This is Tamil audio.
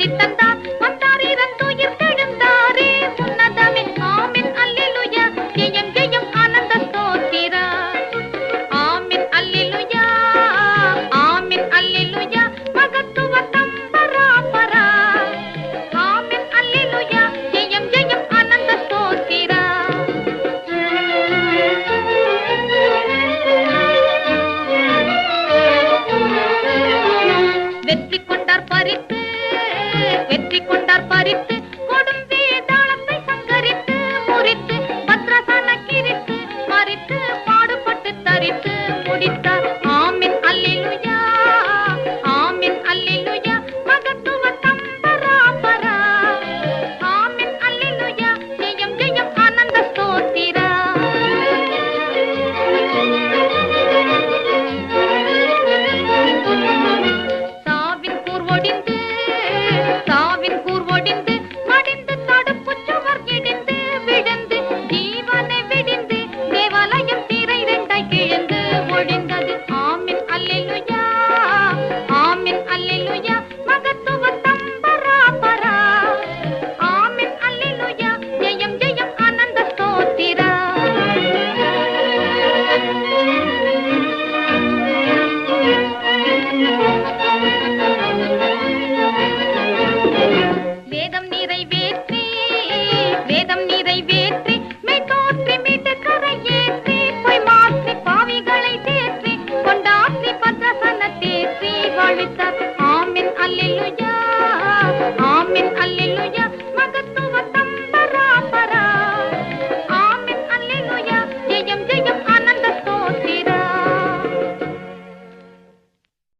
பதித்தந்தார் வந்தார் இறந்துயிர் தெழுந்தாரே. உன்னதமே ஆமின் அல்லிலுயா ஜெயம் ஜெயம் ஆனந்த ஸ்தோத்திரா. ஆமின் அல்லிலுயா ஆமின் அல்லிலுயா மகத்துவ தம்பரா பரா ஆமின் அல்லிலுயா ஜெயம் ஜெயம் ஆனந்த ஸ்தோத்திரா. வெற்றி கொண்டார் பறித்து வெற்றி கொண்டார் பறித்து